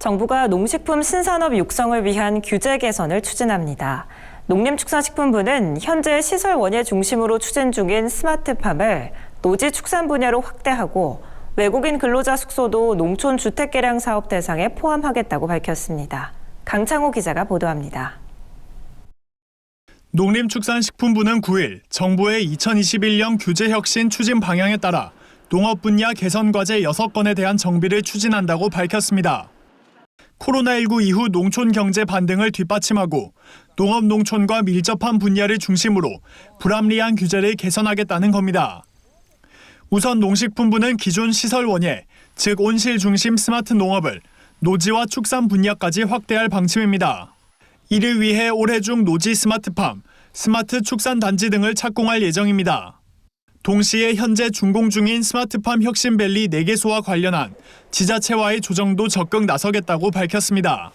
정부가 농식품 신산업 육성을 위한 규제 개선을 추진합니다. 농림축산식품부는 현재 시설 원예 중심으로 추진 중인 스마트팜을 노지 축산 분야로 확대하고 외국인 근로자 숙소도 농촌 주택 개량 사업 대상에 포함하겠다고 밝혔습니다. 강창호 기자가 보도합니다. 농림축산식품부는 9일 정부의 2021년 규제혁신 추진 방향에 따라 농업 분야 개선 과제 6건에 대한 정비를 추진한다고 밝혔습니다. 코로나19 이후 농촌 경제 반등을 뒷받침하고 농업 농촌과 밀접한 분야를 중심으로 불합리한 규제를 개선하겠다는 겁니다. 우선 농식품부는 기존 시설 원예, 즉 온실 중심 스마트 농업을 노지와 축산 분야까지 확대할 방침입니다. 이를 위해 올해 중 노지 스마트팜, 스마트 축산 단지 등을 착공할 예정입니다. 동시에 현재 준공 중인 스마트팜 혁신밸리 4개소와 관련한 지자체와의 조정도 적극 나서겠다고 밝혔습니다.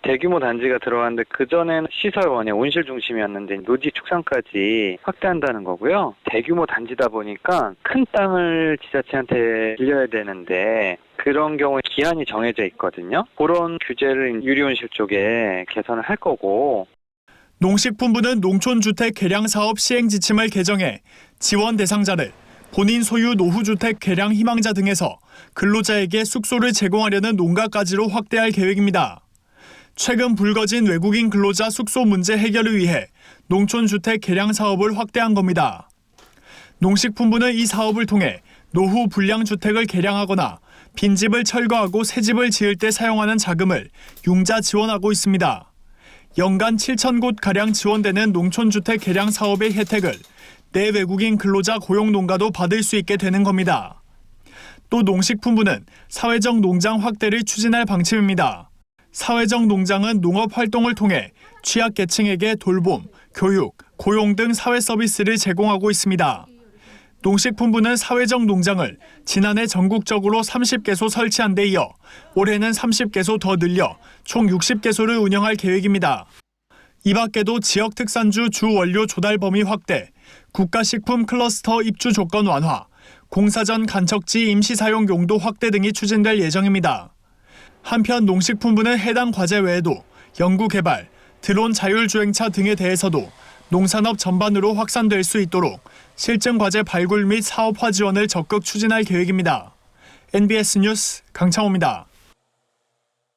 대규모 단지가 들어갔는데 그전에는 시설원의 온실 중심이었는데 노지 축산까지 확대한다는 거고요. 대규모 단지다 보니까 큰 땅을 지자체한테 빌려야 되는데 그런 경우에 기한이 정해져 있거든요. 그런 규제를 유리온실 쪽에 개선을 할 거고 농식품부는 농촌주택 개량 사업 시행 지침을 개정해 지원 대상자를 본인 소유 노후주택 개량 희망자 등에서 근로자에게 숙소를 제공하려는 농가까지로 확대할 계획입니다. 최근 불거진 외국인 근로자 숙소 문제 해결을 위해 농촌주택 개량 사업을 확대한 겁니다. 농식품부는 이 사업을 통해 노후 불량주택을 개량하거나 빈집을 철거하고 새 집을 지을 때 사용하는 자금을 융자 지원하고 있습니다. 연간 7천 곳 가량 지원되는 농촌주택 개량 사업의 혜택을 내 외국인 근로자 고용 농가도 받을 수 있게 되는 겁니다. 또 농식품부는 사회적 농장 확대를 추진할 방침입니다. 사회적 농장은 농업 활동을 통해 취약계층에게 돌봄, 교육, 고용 등 사회 서비스를 제공하고 있습니다. 농식품부는 사회적 농장을 지난해 전국적으로 30개소 설치한 데 이어 올해는 30개소 더 늘려 총 60개소를 운영할 계획입니다. 이 밖에도 지역 특산주 주 원료 조달 범위 확대, 국가식품 클러스터 입주 조건 완화, 공사전 간척지 임시 사용 용도 확대 등이 추진될 예정입니다. 한편 농식품부는 해당 과제 외에도 연구 개발, 드론 자율주행차 등에 대해서도 농산업 전반으로 확산될 수 있도록 실증 과제 발굴 및 사업화 지원을 적극 추진할 계획입니다. NBS 뉴스 강창호입니다.